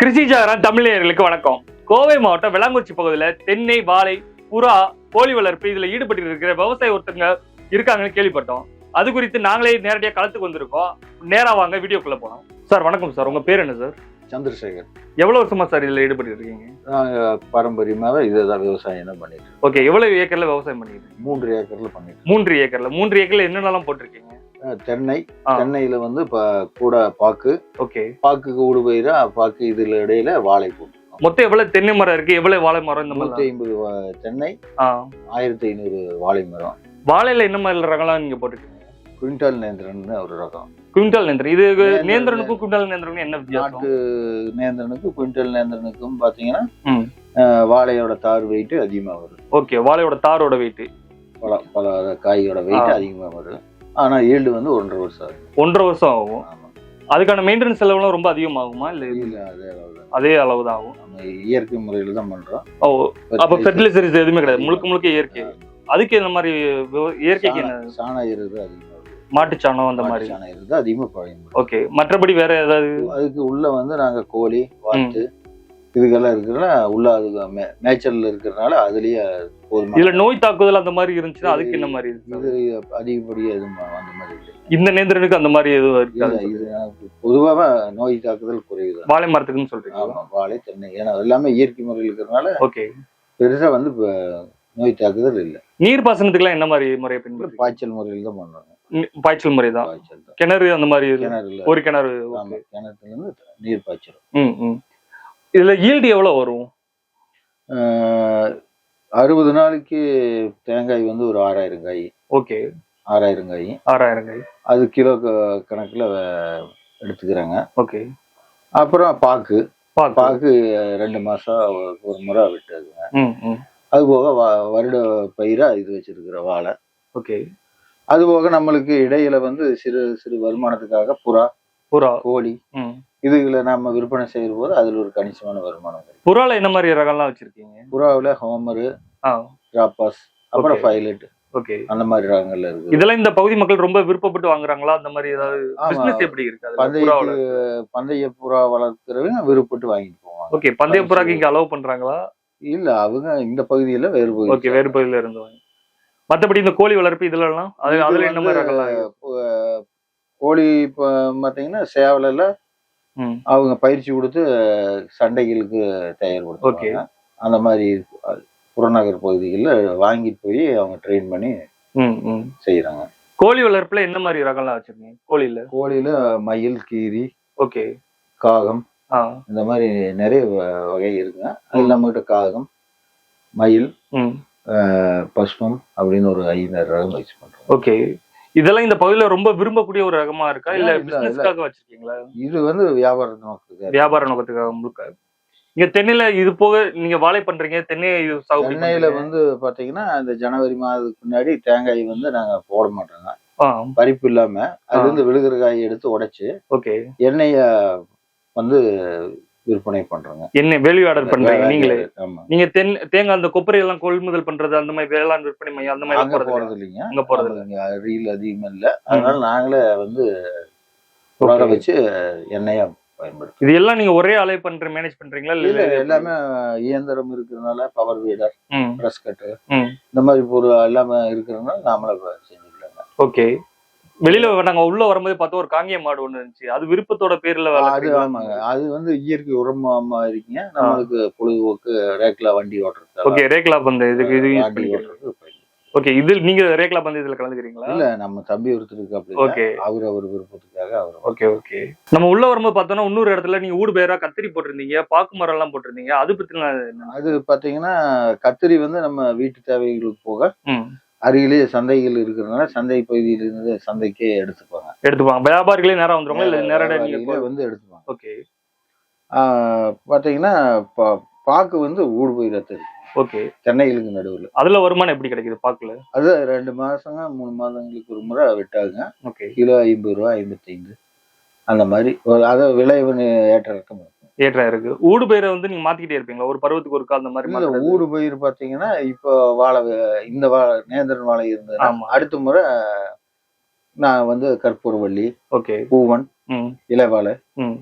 கிருஷிஜாரன் தமிழர்களுக்கு வணக்கம். கோவை மாவட்டம் வெளாங்குறிச்சி பகுதியில் தென்னை வாழை புறா கோழி வளர்ப்பு இதுல ஈடுபட்டு இருக்கிற விவசாய ஒருத்தங்க இருக்காங்கன்னு கேள்விப்பட்டோம். அது குறித்து நாங்களே நேரடியாக களத்துக்கு வந்திருக்கோம். நேரா வாங்க வீடியோக்குள்ள போனோம் சார் வணக்கம் சார். உங்க பேர் என்ன சார்? சந்திரசேகர். எவ்வளவு வருஷமா சார் இதுல ஈடுபட்டு இருக்கீங்க? நாங்க பாரம்பரியமாவே இதுதான் விவசாயம் தான் பண்ணிட்டு. ஓகே எவ்வளவு ஏக்கர்ல விவசாயம் பண்ணிட்டு? மூன்று ஏக்கர்ல பண்ணிட்டு. மூன்று ஏக்கர்ல. மூன்று ஏக்கர்ல என்னென்னலாம் போட்டிருக்கீங்க? தென்னை. தென்னையில வந்து கூட பாக்கு. ஓகே. பாக்குக்கு ஊடு பயிரா பாக்கு இதுல இடையில வாழை போட்டுருக்கோம் மொத்தம் எவ்வளவு தென்னை மரம் இருக்கு? எவ்வளவு வாழை மரம் இந்த நூத்தி ஐம்பது தென்னை ஆயிரத்தி ஐநூறு வாழை மரம். வாழையில என்ன மாதிரி ரகம்லாம் நீங்க போட்டிருக்கீங்க? குவிண்டால் நேந்திரன் ஒரு ரகம். குவிண்டால் நேந்திரம். இது. நேந்திரனுக்கும் குவிண்டால் நேந்திரனுக்கும் என்ன வித்தியாசம்? நேந்திரனுக்கும் குவிண்டால் நேந்திரனுக்கும் பாத்தீங்கன்னா வாழையோட தார் வெயிட் அதிகமா வரும். ஓகே வாழையோட தாரோட வெயிட் பல பல காயோட வெயிட். அதிகமா வரும். ஆனா ஈல்டு வந்து ஒன்றரை வருஷம் ஆகும் ஒன்றரை வருஷம் ஆகும். அதுக்கான மெயின்டெனன்ஸ் செலவுலாம் ரொம்ப அதிகமாகுமா? இல்ல இல்ல அதே அளவுதான். அதே அளவு தான் ஆகும். நம்ம இயற்கை முறையில தான் பண்றோம். ஓ அப்ப ஃபெர்டிலைசர்ஸ் எதுவுமே கிடையாது. முழுக்க முழுக்க இயற்கை. அதுக்கு இந்த மாதிரி இயற்கைக்கு என்ன சாண- சாண எருது அதிகமா வரும். மாட்டுச்சாணம் அந்த மாதிரி. சாண எருது அதிகமா பயன்படும் ஓகே. மற்றபடி வேற ஏதாவது? அதுக்கு உள்ள வந்து நாங்க கோழி வாத்து இதுக்கெல்லாம் இருக்கிறனால உள்ள அது மே- மேய்ச்சல்ல இருக்கிறனால அதுலயே போதுமான இதுல நோய் தாக்குதல் அந்த மாதிரி இருந்துச்சுன்னா அதுக்கு என்ன மாதிரி இது அதிகப்படியா எதுவும் அந்த மாதிரி இல்லை. இந்த நேந்திரனுக்கு அந்த மாதிரி எதுவும் இல்ல, இருக்காது இது பொதுவாக நோய் தாக்குதல் குறைவுதான். வாழை மரத்துக்குன்னு சொல்றீங்க? ஆமா வாழை தென்னை ஏன்னா எல்லாமே இயற்கை முறையில் இருக்கிறனால ஓகே. பெருசா வந்து இப்ப நோய் தாக்குதல் இல்லை. நீர் பாசனத்துக்குலாம் என்ன மாதிரி முறையை பின்பற்றி பாய்ச்சல் முறையில் தான் பண்றாங்க பாய்ச்சல் முறை தான். கிணறு அந்த மாதிரி ஒரு கிணறு கிணத்துல இருந்து நீர் பாய்ச்சல். ம் ம். இதுல ஈல்டு எவ்வளவு வரும்? அறுபது நாளைக்கு தேங்காய் வந்து ஒரு ஆறாயிரம் காய். ஓகே. ஆறாயிரம் காய். ஆறாயிரம் காய். அது கிலோ கணக்குல எடுத்துக்கிறாங்க. ஓகே. அப்புறம் பாக்கு. பாக்கு. ரெண்டு மாசம் ஒரு முறை ம் அது போக வருட பயிரா இது வச்சிருக்கிற வாழை. ஓகே. அது போக நம்மளுக்கு இடையில வந்து சிறு சிறு வருமானத்துக்காக புறா புறா. கோழி. இதுகளை நம்ம விற்பனை செய்யும் போது அதுல ஒரு கணிசமான வருமானம் கிடைக்கும். புறால என்ன மாதிரி ரகம்லாம் வச்சிருக்கீங்க? புறாவில் ஹோமரு ஆ. டிராப்பாஸ் அப்புறம். ஃபைலட். ஓகே. அந்த மாதிரி ரகங்கள்ல இருக்கு இதெல்லாம் இந்த பகுதி மக்கள் ரொம்ப விருப்பப்பட்டு வாங்குறாங்களா? அந்த மாதிரி ஏதாவது. பிசினஸ் எப்படி இருக்கு புறாவுல பந்தய புறா வளர்க்குறவங்க விருப்பப்பட்டு வாங்கிட்டு போவாங்க. ஓகே. பந்தய புறாக்கு இங்க அலோவ் பண்றாங்களா? இல்ல அவங்க இந்த பகுதியில வேறு பகுதி ஓகே வேறு பகுதியில இருந்து மத்தபடி இந்த கோழி வளர்ப்பு இதுல எல்லாம் அது அதுல என்ன மாதிரி ரகம்லாம் கோழி இப்போ பாத்தீங்கன்னா சேவலில் அவங்க பயிற்சி கொடுத்து சண்டைகளுக்கு தயார்படுத்துவாங்க அந்த மாதிரி புறநகர் பகுதிகளில் வாங்கிட்டு போய் அவங்க ட்ரெயின் பண்ணி ம் ம். செய்யறாங்க கோழி வளர்ப்புல என்ன மாதிரி ரகம்லாம் வச்சிருக்கீங்க? கோழியில? கோழியில மயில் கீரி ஓகே. காகம் ஆ. இந்த மாதிரி நிறைய வகை இருக்குங்க. அது நம்மகிட்ட காகம் மயில் பஸ்மம் அப்படின்னு ஒரு ஐநூறு ரகம் வச்சு பண்றோம். ஓகே. இதெல்லாம் இந்த பகுதியில ரொம்ப விரும்பக்கூடிய ஒரு ரகமா இருக்கா? இல்ல. பிசினஸ்க்காக வச்சிருக்கீங்களா? இது வந்து வியாபார நோக்கத்துக்கு வியாபார நோக்கத்துக்காக முழுக்க. இங்க தென்னையில இது போக நீங்க வாழை பண்றீங்க தென்னை பண்றீங்க. வந்து பாத்தீங்கன்னா இந்த ஜனவரி மாதத்துக்கு முன்னாடி தேங்காய் வந்து நாங்க போட மாட்டோங்க. பறிப்பு இல்லாம அது. வந்து விழுகிற காயை எடுத்து உடைச்சு ஓகே. எண்ணெய வந்து விற்பனை பண்றோங்க. என்ன வேல்யூ ஆர்டர் பண்றீங்க நீங்களே? நீங்க தென் தேங்காய் அந்த கொப்பரை எல்லாம் கொள்முதல் பண்றது அந்த மாதிரி வேளாண் விற்பனை மையம் அந்த மாதிரி போறது போறது இல்லைங்க அங்க போறது இல்ல. இங்க ரீல் அதிகமா இல்ல. அதனால நாங்களே வந்து உலர. வச்சு எண்ணெயா பயன்படுத்தும் இது எல்லாம் நீங்க ஒரே ஆளே பண்ற மேனேஜ் பண்றீங்களா இல்ல எல்லாமே இயந்திரம் இருக்கிறதுனால பவர் வீடர் பிரஸ் கட்டு இந்த மாதிரி பொருள் எல்லாமே இருக்கிறதுனால நாமளே செஞ்சுக்கலாங்க. ஓகே வெளியில நாங்க உள்ள வரும்போது பார்த்தா ஒரு காங்கிய மாடு ஒண்ணு இருந்துச்சு. அது விருப்பத்தோட பேர்ல அது? ஆமாங்க. அது வந்து இயற்கை உரமா இருக்கீங்க. நம்மளுக்கு பொழுதுபோக்கு ரேக்ல வண்டி ஓட்டுறது ஓகே ரேக்லா பந்து. இதுக்கு இது வண்டி பயன்படுது. ஓகே இது நீங்க ரேக்லா பந்து இதுல கலந்துக்கிறீங்களா? இல்ல நம்ம தம்பி ஒருத்தருக்கு அப்படி Okay. அவர் அவர் விருப்பத்துக்காக அவர் ஓகே ஓகே. நம்ம உள்ள வரும்போது பார்த்தோம்னா இன்னொரு இடத்துல நீங்க ஊடு பேரா கத்திரி போட்டிருந்தீங்க பாக்கு மரம் எல்லாம் போட்டிருந்தீங்க. அது பத்தி அது பாத்தீங்கன்னா கத்திரி வந்து நம்ம வீட்டு தேவைகளுக்கு போக ம் அருகிலேயே சந்தைகள் இருக்கிறதுனால சந்தை பகுதியிலிருந்து சந்தைக்கே எடுத்துப்பாங்க. எடுத்துப்பாங்க. வியாபாரிகளே நேரம் வந்துருவாங்க இல்ல நேரடியா நீங்க வியாபாரிகளே வந்து எடுத்துப்பாங்க. ஓகே. ஆஹ் பாத்தீங்கன்னா பா- பாக்கு வந்து ஊடு போய் ரத்து ஓகே. தென்னைகளுக்கு நடுவுல. அதுல வருமானம் எப்படி கிடைக்குது பாக்குல? அது ரெண்டு மாசங்க மூணு மாதங்களுக்கு ஒரு முறை விட்டாங்க. ஓகே. கிலோ ஐம்பது ரூபா ஐம்பத்தைந்து அந்த மாதிரி. அதை விலை வந்து ஏற்ற இறக்கம் ஏற்றா இருக்கு ஊடு பயிரை வந்து நீங்க மாத்திக்கிட்டே இருப்பீங்களா ஒரு பருவத்துக்கு ஒருக்கா அந்த மாதிரி? ஊடு பயிர் பாத்தீங்கன்னா இப்போ வாழை இந்த வாழை நேந்திரன் வாழை இருந்தது அடுத்த முறை நான் வந்து கற்பூரவள்ளி ஓகே பூவன் இலைவாழை.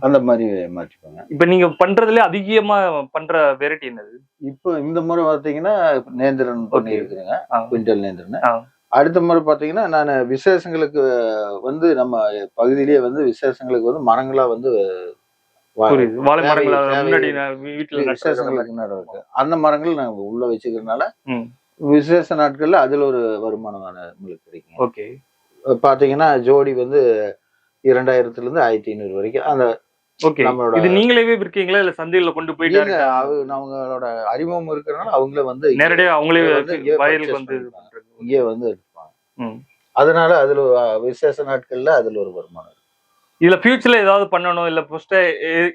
அந்த மாதிரி மாற்றிப்பாங்க இப்ப நீங்க பண்றதுல அதிகமா பண்ற வெரைட்டி என்னது இப்போ இந்த முறை பார்த்தீங்கன்னா நேந்திரன் பண்ணி. இருக்குதுங்க. குவிண்டல் நேந்திரன். அடுத்த முறை பார்த்தீங்கன்னா நான் விசேஷங்களுக்கு வந்து நம்ம பகுதியிலேயே வந்து விசேஷங்களுக்கு வந்து மரங்களா வந்து புரியுது. வாழை மரங்களை முன்னாடி வீட்டுல இருக்கு. அந்த மரங்கள் நாங்க உள்ள வச்சுக்கிறதுனால. விசேஷ நாட்கள்ல அதுல ஒரு வருமானம் நம்மளுக்கு கிடைக்கும். ஓகே. பாத்தீங்கன்னா ஜோடி வந்து இரண்டாயிரத்துல இருந்து ஆயிரத்தி ஐநூறு வரைக்கும். அந்த ஓகே. நம்மளோட- இது நீங்களே விற்கீங்களா இல்ல சந்தையில கொண்டு போயிட்டு அவங்களோட அறிமுகம் இருக்கிறனால அவங்கள வந்து அவங்களே இங்க வந்து இங்கே வயலுக்கு வந்து. இங்கே வந்து. அதனால அதுல விசேஷ நாட்கள்ல அதுல ஒரு வருமானம். இதுல ஃபியூச்சர்ல ஏதாவது பண்ணணும் இல்ல ஃபர்ஸ்ட்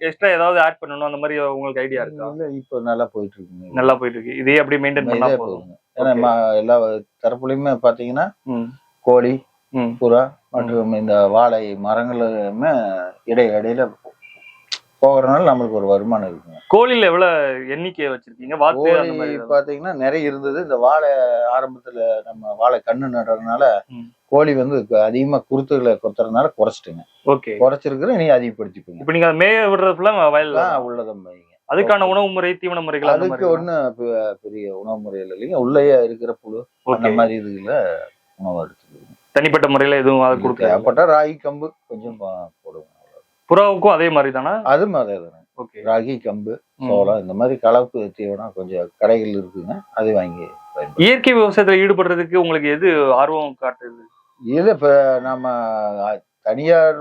எக்ஸ்ட்ரா ஏதாவது ஆட் பண்ணணும் அந்த மாதிரி உங்களுக்கு ஐடியா இருக்கா? இல்ல, இப்போ நல்லா போயிட்டு இருக்குங்க நல்லா போயிட்டு இருக்கு இதே அப்படியே மெயின்டைன் பண்ணா போதும். ஏன்னா எல்லா தரப்புலையுமே பாத்தீங்கன்னா கோழி. புறா மற்றும் இந்த வாழை மரங்களுமே இடையில இடையில போகிறனால நம்மளுக்கு ஒரு வருமானம் இருக்குங்க. கோழில எவ்வளவு எண்ணிக்கை வச்சிருக்கீங்க? கோழி? பாத்தீங்கன்னா நிறைய இருந்தது. இந்த வாழை ஆரம்பத்துல நம்ம வாழை கண்ணு நடுறதுனால. கோழி வந்து அதிகமா குருத்துகளை கொத்துறதுனால குறைச்சிட்டுங்க. ஓகே. குறைச்சிருக்கிற நீ அதிகப்படுத்திப்பீங்க இப்ப நீங்க மேய விடுறது ஃபுல்லா வயல்ல தான் உள்ளதம் வைங்க அதுக்கான உணவு முறை தீவன முறைகள் அதுக்கு பெ- பெரிய உணவு முறையில் இல்லைங்க. உள்ளேயே இருக்கிற புழு அந்த மாதிரி இதுல உணவு எடுத்துக்கணும் தனிப்பட்ட முறையில எதுவும் அது கொடுக்க ராகி கம்பு கொஞ்சம் போடுவோம். புறாவுக்கும் அதே மாதிரி தானே அது மாதிரி தானே. ஓகே. ராகி கம்பு சோளம் இந்த மாதிரி கலப்பு தீவனம் கொஞ்சம் கடைகள் இருக்குங்க. அதை வாங்கி இயற்கை விவசாயத்துல ஈடுபடுறதுக்கு உங்களுக்கு எது ஆர்வம் காட்டுது? இது இப்ப நம்ம அஹ், தனியார்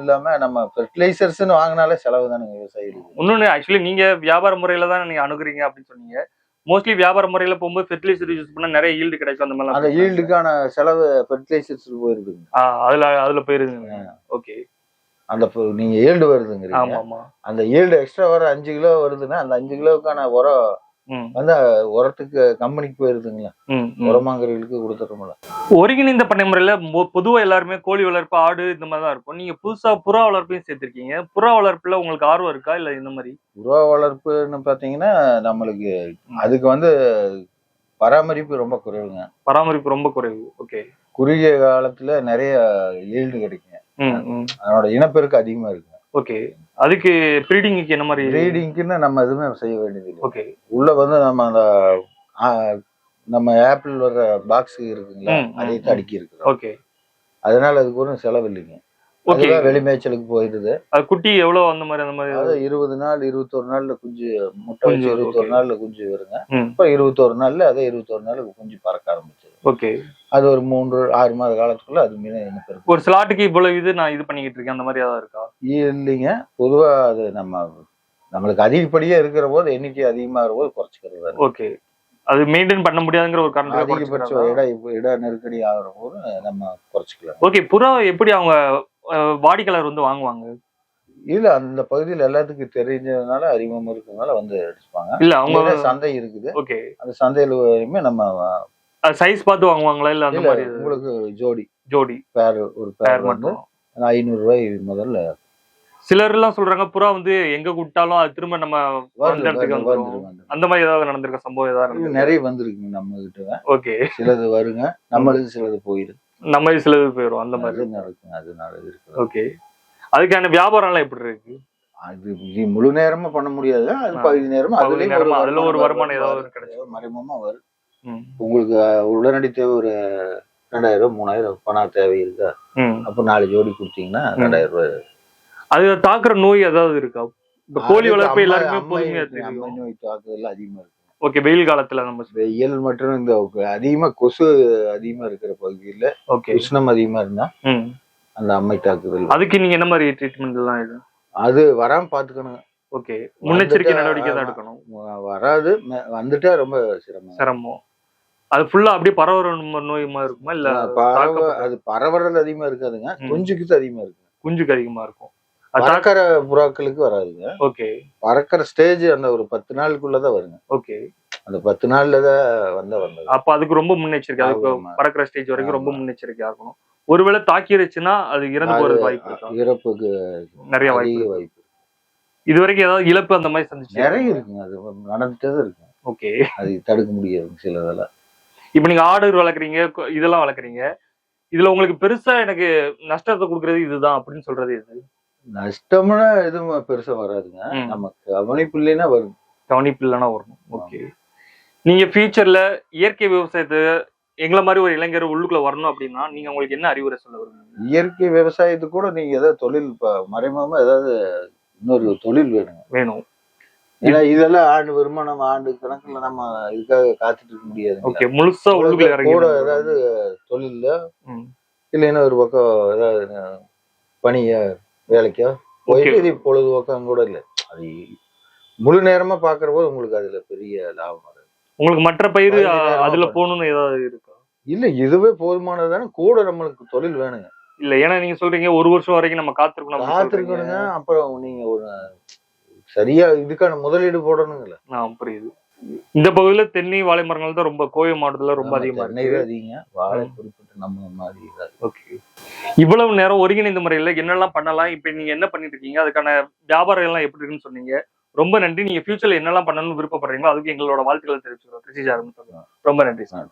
இல்லாம நம்ம ஃபெர்டிலைசர்ஸ்னு வாங்கினாலே செலவு தானே விவசாயிகளுக்கு? இன்னொன்னு ஆக்சுவலி நீங்க வியாபார முறையில தான் நீங்க அணுகுறீங்க அப்படின்னு சொன்னீங்க. மோஸ்ட்லி வியாபார முறையில போகும்போது ஃபெர்டிலைசர் யூஸ் பண்ணா நிறைய ஈல்டு கிடைக்கும் அந்த மாதிரி அந்த ஈல்டுக்கான செலவு ஃபெர்டிலைசர்ஸ் போயிருக்குங்க. அதுல அதுல போயிருங்க ஓகே அந்த ஃப- நீங்க ஈல்டு வருதுங்கிறீங்க. ஆமா ஆமா அந்த ஈல்டு எக்ஸ்ட்ரா வர அஞ்சு கிலோ வருதுன்னா அந்த அஞ்சு கிலோவுக்கான உரம் வந்து உரத்துக்கு கம்பெனிக்கு போயிருதுங்களா. உரமாங்கறவங்களுக்கு கொடுத்துறோம்ல ஒருங்கிணைந்த பண்ணை முறையில பொதுவா எல்லாருமே கோழி வளர்ப்பு ஆடு இந்த மாதிரி தான் இருக்கும். நீங்க புதுசா புறா வளர்ப்பையும் சேர்த்திருக்கீங்க. புறா வளர்ப்புல உங்களுக்கு ஆர்வம் இருக்கா? இல்ல இந்த மாதிரி? புறா வளர்ப்புன்னு பாத்தீங்கன்னா நம்மளுக்கு அதுக்கு வந்து பராமரிப்பு ரொம்ப குறைவுங்க. பராமரிப்பு ரொம்ப குறைவு. ஓகே. குறுகிய காலத்துல நிறைய ஈல்டு கிடைக்குங்க. அதனோட இனப்பெருக்கு அதிகமா இருக்குங்க ஓகே அதுக்கு ப்ரீடிங்க்கு என்ன மாதிரி ரீடிங்க்குன்னு நம்ம எதுவுமே செய்ய வேண்டியது இல்லை ஓகே உள்ள வந்து நம்ம அந்த ஆ, நம்ம ஆப்பிள் வர்ற பாக்ஸ் இருக்குங்களா? ம், ம், அதை ம். அடுக்கி இருக்கிறோம். ஓகே அதனால அதுக்கு ஒன்றும் செலவு இல்லைங்க ஓகே வெளிமேய்ச்சலுக்கு போயிடுது. அது குட்டி எவ்வளவு அந்த மாதிரி அந்த மாதிரி அது இருபது நாள் இருபத்தொரு நாள்ல குஞ்சு முட்டை குஞ்சு வச்சு வரும், இருபத்தொரு okay. நாள்ல குஞ்சு வருங்க. ம். இப்போ இருபத்தொரு நாள்ல அதே இருபத்தொரு நாளுக்கு குஞ்சு பறக்க ஆரம்பிச்சது ஓகே அது ஒரு மூன்று ஆறு மாத காலத்துக்குள்ள அது மீன் இனப்பெருக்கு ஒரு ஸ்லாட்டுக்கு இவ்வளவு இது நான் இது பண்ணிக்கிட்டு இருக்கேன் அந்த மாதிரி ஏதாவது இருக்கா? இல்லைங்க. பொதுவா அது நம்ம நம்மளுக்கு அதிகப்படியா இருக்கிற போது எண்ணிக்கை அதிகமாகிற போது குறைச்சிக்கிறது. ஓகே அது மெயின்டைன் பண்ண முடியாதுங்கிற ஒரு அதிகபட்ச காரணத்துக்கு இட இட நெருக்கடி ஆகிற போது நம்ம குறைச்சிக்கலாம். ஓகே புறா எப்படி அவங்க வாடிக்கையாளர் வந்து வாங்குவாங்க? இல்ல அந்த பகுதியில் எல்லாத்துக்கும் தெரிஞ்சதுனால அறிமுகம் இருக்கிறதுனால வந்து எடுத்துப்பாங்க. இல்ல அவங்க சந்தை இருக்குது. ஓகே அந்த சந்தையிலுமே நம்ம சைஸ் பார்த்து வாங்குவாங்களா? இல்ல அந்த மாதிரி உங்களுக்கு ஜோடி. ஜோடி. பேர் ஒரு பேர் மட்டும். ஐநூறு ரூபாய் முதல்ல. சிலர் எல்லாம் சொல்றாங்க புறா வந்து எங்க கூப்பிட்டாலும் அது திரும்ப நம்ம. அந்த மாதிரி ஏதாவது நடந்திருக்க சம்பவம் ஏதாவது? நிறைய வந்திருக்குங்க நம்ம கிட்ட ஓகே. சிலது வருங்க நம்மளுக்கு சிலது போயிடுது நம்ம சிலது போயிடும் அந்த மாதிரி. அது நடக்கும் அதனால இருக்குது ஓகே. அதுக்கான வியாபாரம் எல்லாம் எப்படி இருக்கு? அது முழு நேரமா பண்ண முடியாது. அது. பகுதி நேரமா? அதுல ஒரு வருமானம் வருமானம் வரும். ஏதாவது கிடைச்சிடும். மறைமுகமா வரும். உங்களுக்கு உடனடி தேவை ஒரு ரெண்டாயிரம் மூணாயிரம் பணம் தேவை இருக்கா. அப்ப நாலு ஜோடி கொடுத்தீங்கன்னா ரெண்டாயிரம் ரூபாய். அது தாக்குற நோய் ஏதாவது இருக்கா? இப்ப கோழி வளர்ப்பு அம்மை பொறுமையா நோய் தாக்குதல் அதிகமா இருக்கு. ஓகே வெயில் காலத்துல நம்ம வெயில் மற்றும் இந்த அதிகமா கொசு அதிகமா இருக்கிற பகுதியில ஓகே. உஷ்ணம் அதிகமா இருந்தா அந்த அம்மை தாக்குதல் அதுக்கு நீங்க என்ன மாதிரி ட்ரீட்மெண்ட் எல்லாம் இது? அது வராம பாத்துக்கணும் ஓகே முன்னெச்சரிக்கை நடவடிக்கை தான். எடுக்கணும். வராது வந்துட்டா ரொம்ப சிரமம். சிரமம். அது ஃபுல்லா அப்படியே பரவுற நோய் மாதிரி இருக்குமா? இல்ல அது பரவறது அதிகமா இருக்காதுங்க. குஞ்சுக்கு அதிகமா இருக்கு. குஞ்சுக்கு அதிகமா இருக்கும். பறக்கிற புறாக்களுக்கு வராதுங்க. ஓகே. பறக்கிற ஸ்டேஜ் அந்த ஒரு பத்து நாளுக்குள்ளதான் வருங்க. ஓகே. அந்த பத்து நாள்ல தான் வந்தா வந்தது. அப்ப அதுக்கு ரொம்ப முன்னெச்சரிக்கை. அதுக்கு. பறக்கிற ஸ்டேஜ் வரைக்கும் ரொம்ப. முன்னெச்சரிக்கையா இருக்கணும். ஒருவேளை தாக்கிருச்சுன்னா அது இறந்து போறதுக்கு வாய்ப்பு இறப்புக்கு நிறைய வாய்ப்பு. வாய்ப்பு இது வரைக்கும் ஏதாவது இழப்பு அந்த மாதிரி சந்திச்சு நிறைய இருக்குங்க. அது நடந்துட்டே தான் இருக்கு. ஓகே. அது தடுக்க முடியாது சிலதெல்லாம். இப்ப நீங்க ஆடு வளர்க்குறீங்க இதெல்லாம் வளர்க்குறீங்க. இதுல உங்களுக்கு பெருசா எனக்கு நஷ்டத்தை கொடுக்கறது இதுதான் அப்படின்னு சொல்றது இது நஷ்டம்னா எதுவும் பெருசா வராதுங்க. ம். நமக்கு கவனிப்பு இல்லைன்னா வரும். கவனிப்பு இல்லைன்னா வரணும் ஓகே. நீங்க ஃபியூச்சர்ல இயற்கை விவசாயத்தை எங்களை மாதிரி ஒரு இளைஞர் உள்ளுக்குள்ள வரணும் அப்படின்னா நீங்க உங்களுக்கு என்ன அறிவுரை சொல்ல வருவீங்க இயற்கை விவசாயத்துக்கு கூட நீங்க ஏதாவது தொழில் மறைமுகமா ஏதாவது இன்னொரு தொழில் வேணுங்க. வேணும். ஏன்னா இதெல்லாம் ஆண்டு வருமானம் ஆண்டு கணக்குல நம்ம இதுக்காக காத்துட்டு இருக்க முடியாது ஓகே முழுசா கூட ஏதாவது தொழில்ல ம். இல்லைன்னா ஒரு பக்கம் ஏதாவது பணியா வேலைக்கோ இது பொழுதுபோக்கம் கூட இல்லை அது முழு நேரமா பாக்குற போது உங்களுக்கு அதுல பெரிய லாபம் உங்களுக்கு மற்ற பயிர் அதுல. போகணும்னு ஏதாவது இருக்கா இல்ல இதுவே போதுமானது தானே கூட நம்மளுக்கு தொழில் வேணுங்க இல்ல ஏன்னா நீங்க சொல்றீங்க ஒரு வருஷம் வரைக்கும் நம்ம காத்திருக்கணும் காத்திருக்கணுங்க. அப்புறம் நீங்க ஒரு சரியா இதுக்கான முதலீடு போடணுங்கல்ல ஆ, புரியுது. இந்த பகுதியில தென்னை வாழை மரங்கள் தான் ரொம்ப கோவை மாவட்டத்துல ரொம்ப அதிகமா இருக்கு. அதிகங்க. வாழை குறிப்பிட்டு நம்ம மாதிரி. ஓகே. இவ்வளவு நேரம் ஒருங்கிணைந்த முறையில என்னெல்லாம் பண்ணலாம் இப்ப நீங்க என்ன பண்ணிட்டு இருக்கீங்க அதுக்கான வியாபாரம் எல்லாம் எப்படி இருக்குன்னு சொன்னீங்க. ரொம்ப நன்றி. நீங்க ஃபியூச்சர்ல என்னெல்லாம் பண்ணணும்னு விருப்பப்படுறீங்களோ அதுக்கு எங்களோட வாழ்த்துக்களை தெரிவிச்சுக்கிறோம். கிருஷி சார் ரொம்ப நன்றி சார்.